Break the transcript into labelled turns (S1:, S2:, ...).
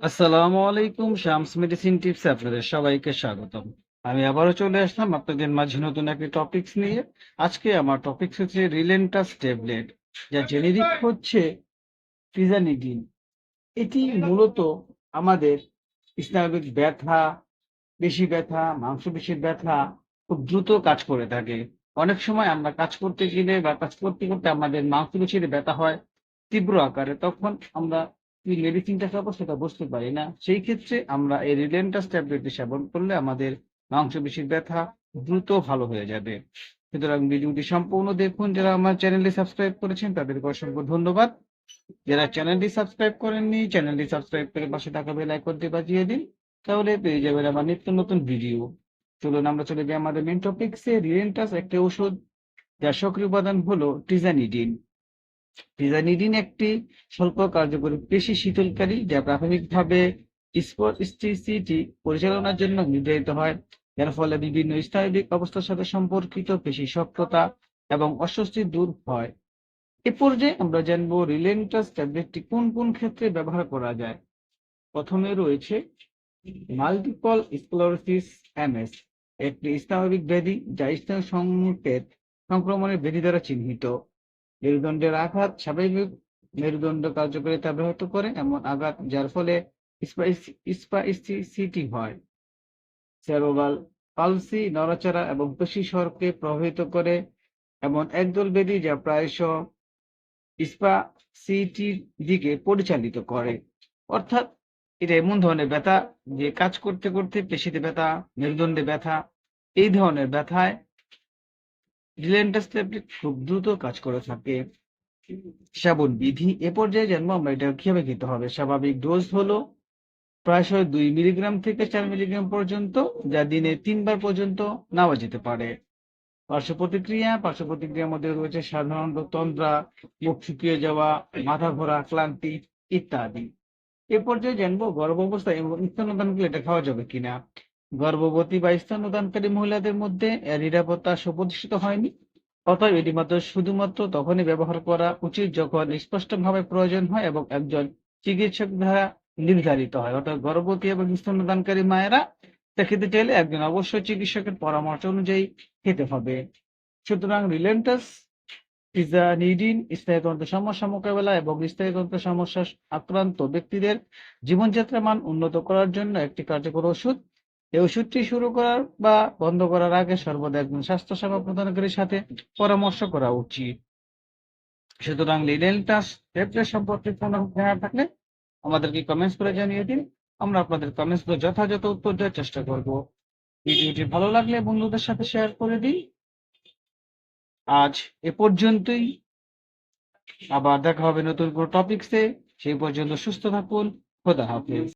S1: আসসালামু আলাইকুম, Shams medicine tips আপনাদের সবাইকে স্বাগতম। আমি আবারও চলে আসলাম আপনাদের মাঝে নতুন একটি টপিকস নিয়ে। আজকে আমার টপিকস হচ্ছে রিলেন্টাস ট্যাবলেট, যা জেনেরিক হচ্ছে ফিজানিডিন। এটি মূলত আমাদের স্নায়বিক ব্যথা পেশি ব্যথা, মাংসপেশির ব্যথা খুব দ্রুত কাজ করে থাকে। অনেক সময় আমরা কাজ করতে গেলে বা কাজ করতে করতে আমাদের মাংসপেশির ব্যথা হয় তীব্র আকারে, তখন আমরা কি মেডিসিনটা খাব, সেটা বুঝতে পারি না। সেই ক্ষেত্রে আমরা এই রিলেন্টাস ট্যাবলেটটি সেবন করলে আমাদের মাংসপেশির ব্যথা দ্রুত ভালো হয়ে যাবে। সুতরাং ভিডিওটি সম্পূর্ণ দেখুন। যারা আমার চ্যানেলটি সাবস্ক্রাইব করেছেন, তাদেরকে অসংখ্য ধন্যবাদ। যারা চ্যানেলটি সাবস্ক্রাইব করেননি, চ্যানেলটি সাবস্ক্রাইব করে পাশে থাকা বেল আইকনটি বাজিয়ে দিন, তাহলে পেয়ে যাবেন আমার নিত্য নতুন ভিডিও। চলুন আমরা চলে যাই আমাদের মেন টপিকসে রিলেন্টাস একটি ওষুধ যার সক্রিয় উপাদান হলো টিজানিডিন টিজানিডিন একটি স্বল্প কার্যকরী পেশি শীতলকারী যা প্রাথমিকভাবে স্পস্টিসিটি পরিচালনার জন্য নির্ধারিত হয়, যার ফলে বিভিন্ন স্নায়বিক অবস্থার সাথে সম্পর্কিত পেশি শক্ততা এবং অস্বস্তি দূর হয়। এ পর্যায়ে আমরা জানব রিলেন্টাস ট্যাবলেটটি কোন কোন ক্ষেত্রে ব্যবহার করা যায়। প্রথমে রয়েছে মাল্টিপল স্ক্লেরোসিস এমএস, একটি স্নায়বিক ব্যাধি যা স্নায়ু সংকেত সংক্রমণের ব্যাধি দ্বারা চিহ্নিত। মেরুদণ্ডের আঘাত, স্বাভাবিক মেরুদণ্ড কার্যকারিতা ব্যাহত করে এমন আঘাত, যার ফলে স্পাইসিটি হয়। সেরোবাল পালসি, নড়াচড়া এবং পেশি স্বরকে প্রভাবিত করে এমন একদল ব্যাধি যা প্রায়শ স্পাসিটির দিকে পরিচালিত করে। অর্থাৎ এটা এমন ধরনের ব্যথা যে কাজ করতে করতে পেশিতে ব্যথা মেরুদণ্ডে ব্যথা, এই ধরনের ব্যথায় রিলেন্টাস খুব দ্রুত কাজ করে থাকে। সেবন বিধি, এ পর্যায়ে জানব আমরা এটা কীভাবে খেতে হবে? স্বাভাবিক ডোজ হলো প্রায়শই দুই মিলিগ্রাম থেকে চার মিলিগ্রাম পর্যন্ত, যা দিনে তিনবার পর্যন্ত নেওয়া যেতে পারে। পার্শ্ব প্রতিক্রিয়া, পার্শ্ব প্রতিক্রিয়ার মধ্যে রয়েছে সাধারণত তন্দ্রা, মুখ শুকিয়ে যাওয়া, মাথা ঘোরা, ক্লান্তি ইত্যাদি। এ পর্যায়ে জানব গর্ভ অবস্থায় এবং স্তন্যদানকালে এটা খাওয়া যাবে কিনা? গর্ভবতী বা স্তন্যদানকারী মহিলাদের মধ্যে এর নিরাপত্তা সুপ্রতিষ্ঠিত হয়নি। অতএব এটি মাত্র শুধুমাত্র তখনই ব্যবহার করা উচিত যখন স্পষ্টভাবে প্রয়োজন হয় এবং একজন চিকিৎসক দ্বারা নির্ধারিত হয়। অর্থাৎ গর্ভবতী এবং স্তন্যদানকারী মায়েরা খেতে চাইলে একজন অবশ্যই চিকিৎসকের পরামর্শ অনুযায়ী খেতে হবে। সুতরাং রিলেন্টাস টিজানিডিন স্থায়ীতন্ত্র সমস্যা মোকাবেলা এবং স্থায়ীতন্ত্র সমস্যা আক্রান্ত ব্যক্তিদের জীবনযাত্রার মান উন্নত করার জন্য একটি কার্যকর ওষুধ এই ওষুধটি শুরু করার বা বন্ধ করার আগে সর্বদা একজন স্বাস্থ্যসেবা প্রদানকারীর সাথে পরামর্শ করা উচিত। সুতরাং লিডেন্টাস ট্যাবলেট সম্পর্কে কোনো থাকলে আমাদেরকে কমেন্টস করে জানিয়ে দিন। আমরা আপনাদের কমেন্টসগুলো যথাযথ উত্তর দেওয়ার চেষ্টা করব। ভিডিওটি ভালো লাগলে বন্ধুদের সাথে শেয়ার করে দিন। আজ এ পর্যন্তই। আবার দেখা হবে নতুন কোনো টপিকসে সেই পর্যন্ত সুস্থ থাকুন। খোদা হাফেজ।